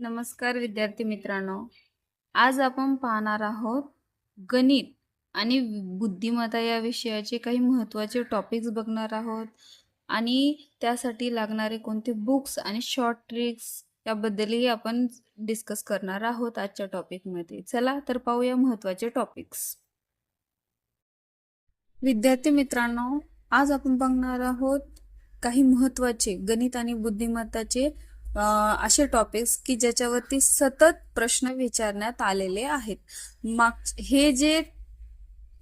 नमस्कार विद्यार्थी मित्रांनो. आज आपण पाहणार आहोत गणित आणि बुद्धिमत्ता या विषयाचे काही महत्त्वाचे टॉपिक्स बघणार आहोत. आणि त्यासाठी लागणारे कोणते बुक्स आणि शॉर्ट ट्रिक्स याबद्दलही आपण डिस्कस करणार आहोत आजच्या टॉपिकमध्ये चला तर पाहूया महत्त्वाचे टॉपिक्स विद्यार्थी मित्रांनो आज आपण बघणार आहोत काही महत्त्वाचे गणित आणि बुद्धिमत्ताचे असे टॉपिक्स की ज्याच्यावरती सतत प्रश्न विचारण्यात आलेले आहेत. माग हे जे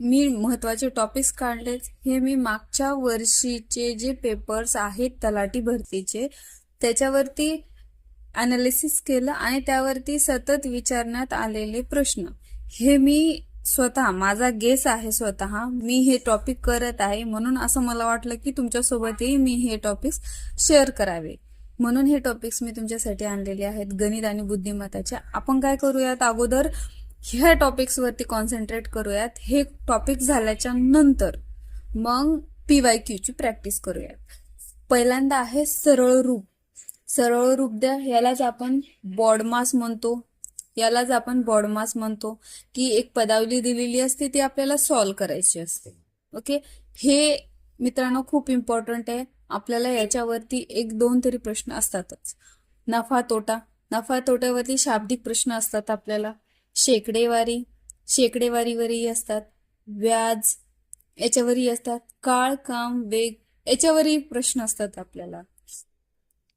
मी महत्त्वाचे टॉपिक्स काढले हे मी मागच्या वर्षीचे जे पेपर्स आहेत तलाठी भरतीचे त्याच्यावरती अनालिसिस केलं आणि त्यावरती सतत विचारण्यात आलेले प्रश्न. हे मी स्वतः माझा गेस आहे स्वतः मी हे टॉपिक करत आहे म्हणून असं मला वाटलं की तुमच्यासोबतही मी हे टॉपिक्स शेअर करावे. म्हणून हे टॉपिक्स मी तुमच्यासाठी आणलेले आहेत. गणित आणि बुद्धिमत्ताचे आपण काय करूयात? अगोदर ह्या टॉपिक्सवरती कॉन्सन्ट्रेट करूयात. हे टॉपिक झाल्याच्यानंतर मग पी वाय क्यूची प्रॅक्टिस करूयात. पहिल्यांदा आहे सरळ रूप. सरळ रूप द्या. यालाच आपण बॉडमास म्हणतो. यालाच आपण बॉडमास म्हणतो. की एक पदावली दिलेली असते ती आपल्याला सॉल्व करायची असते. ओके हे मित्रांनो खूप इम्पॉर्टंट आहे. आपल्याला याच्यावरती एक दोन तरी प्रश्न असतातच. नफा तोटा. नफा तोट्यावरती शाब्दिक प्रश्न असतात आपल्याला. शेकडेवारी. शेकडेवारीवरही असतात. व्याज याच्यावरही असतात. काळ काम वेग याच्यावरही प्रश्न असतात आपल्याला.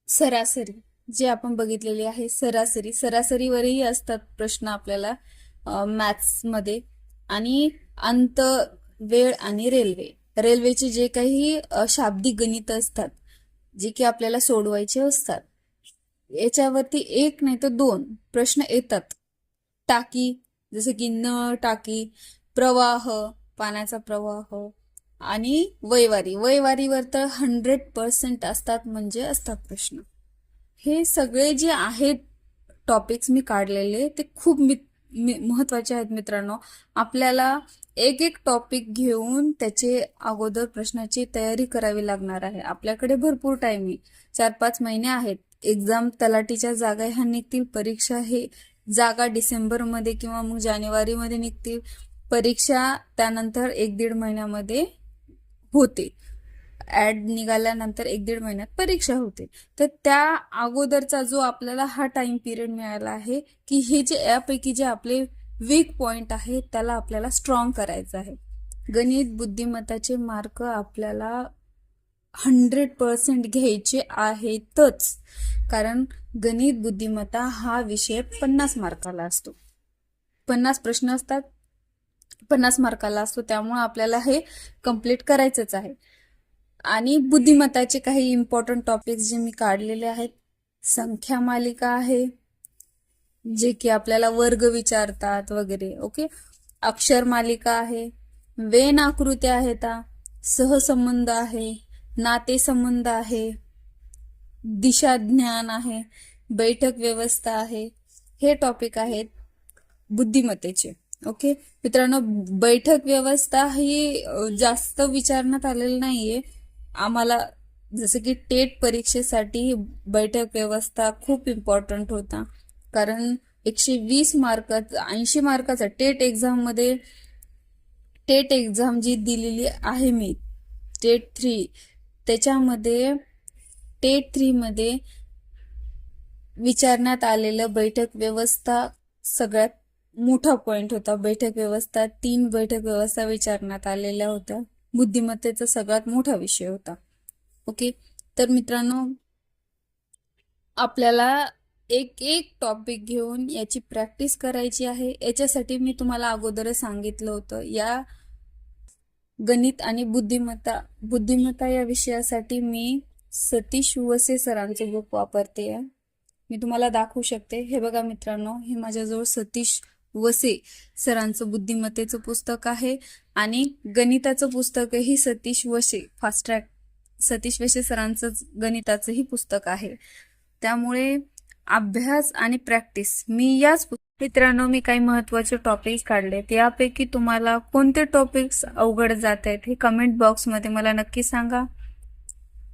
सरासरी. जे आपण बघितलेले आहे सरासरी. सरासरीवरही असतात प्रश्न आपल्याला मॅथ्समध्ये आणि अंत वेळ आणि रेल्वे रेल्वेचे जे काही शाब्दिक गणित असतात जे की आपल्याला सोडवायचे असतात याच्यावरती एक नाही तर दोन प्रश्न येतात. टाकी जसं की नळ टाकी प्रवाह पाण्याचा प्रवाह आणि वैवारी. वैवारीवर तर हंड्रेड पर्सेंट असतात म्हणजे असतात प्रश्न. हे सगळे जे आहेत टॉपिक्स मी काढलेले ते खूप मी- महत्त्वाचे आहेत मित्रांनो. आपल्याला एक एक टॉपिक घेऊन त्याचे अगोदर प्रश्नाची तयारी करावी लागणार आहे. आपल्याकडे भरपूर टाइम आहे. चार पाच महिने आहेत. एक्झाम तलाटीच्या जागा ह्या निघतील. परीक्षा हे जागा डिसेंबरमध्ये किंवा मग जानेवारीमध्ये निघतील. परीक्षा त्यानंतर एक दीड महिन्यामध्ये होते. ऍड निघाल्यानंतर एक दीड महिन्यात परीक्षा होते. तर त्या अगोदरचा जो आपल्याला हा टाइम पिरियड मिळाला आहे की हे जे यापैकी जे आपले वीक पॉइंट आहे त्याला आपल्याला स्ट्रॉंग करायचं आहे. गणित बुद्धिमत्ताचे मार्क आपल्याला हंड्रेड पर्सेंट घ्यायचे आहेतच. कारण गणित बुद्धिमत्ता हा विषय पन्नास मार्काला असतो. पन्नास प्रश्न असतात पन्नास मार्काला असतो त्यामुळे आपल्याला हे कंप्लीट करायचंच आहे. आणि बुद्धिमत्ताचे काही इम्पॉर्टंट टॉपिक्स जे मी काढलेले आहेत संख्या मालिका आहे जे की आपल्याला वर्ग विचारतात वगैरे ओके अक्षर मालिका आहे वेन आकृत्या आहेत सहसंबंध आहे नातेसंबंध आहे दिशा ज्ञान आहे बैठक व्यवस्था आहे हे टॉपिक आहेत बुद्धिमत्तेचे ओके मित्रांनो बैठक व्यवस्था ही जास्त विचारण्यात आलेली नाहीये आम्हाला जसं की टेट परीक्षेसाठी बैठक व्यवस्था खूप इम्पॉर्टंट होता. कारण एकशे वीस मार्काचा ऐंशी मार्काचा टेट एक्झाममध्ये टेट एक्झाम जी दिलेली आहे मी टेट थ्री त्याच्यामध्ये टेट थ्रीमध्ये विचारण्यात आलेलं बैठक व्यवस्था सगळ्यात मोठा पॉईंट होता. बैठक व्यवस्था तीन बैठक व्यवस्था विचारण्यात आलेल्या होत्या. बुद्धिमत्तेचा सगळ्यात मोठा विषय होता. ओके तर मित्रांनो आपल्याला एक एक टॉपिक घेऊन याची प्रॅक्टिस करायची आहे. याच्यासाठी मी तुम्हाला अगोदरच सांगितलं होतं या गणित आणि बुद्धिमत्ता बुद्धिमत्ता या विषयासाठी मी सतीश वसे सरांचे बुक वापरते. मी तुम्हाला दाखवू शकते. हे बघा मित्रांनो हे माझ्याजवळ सतीश वसे. सरांचं बुद्धिमत्तेचं पुस्तक आहे आणि गणिताचं पुस्तकही सतीश वसे. फास्ट ट्रॅक सतीश वसे सरांचं गणिताचंही पुस्तक आहे. त्यामुळे अभ्यास आणि प्रॅक्टिस मी याच मित्रांनो मी काही महत्त्वाचे टॉपिक्स काढलेत यापैकी तुम्हाला कोणते टॉपिक्स अवघड जात आहेत हे कमेंट बॉक्समध्ये मला नक्की सांगा.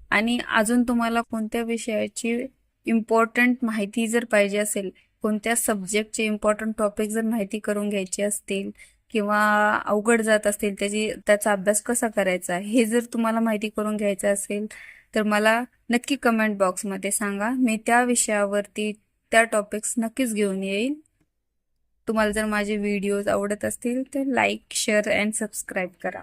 आणि अजून तुम्हाला कोणत्या विषयाची इम्पॉर्टंट माहिती जर पाहिजे असेल कोणत्या सब्जेक्टचे इम्पॉर्टंट टॉपिक जर माहिती करून घ्यायचे असतील किंवा अवघड जात असतील त्याची त्याचा अभ्यास कसा करायचा हे जर तुम्हाला माहिती करून घ्यायचं असेल तर मला नक्की कमेंट बॉक्समध्ये सांगा. मी त्या विषयावरती त्या टॉपिक्स नक्कीच घेऊन येईन. तुम्हाला जर माझे व्हिडिओज आवडत असतील तर लाईक शेअर अँड सबस्क्राईब करा.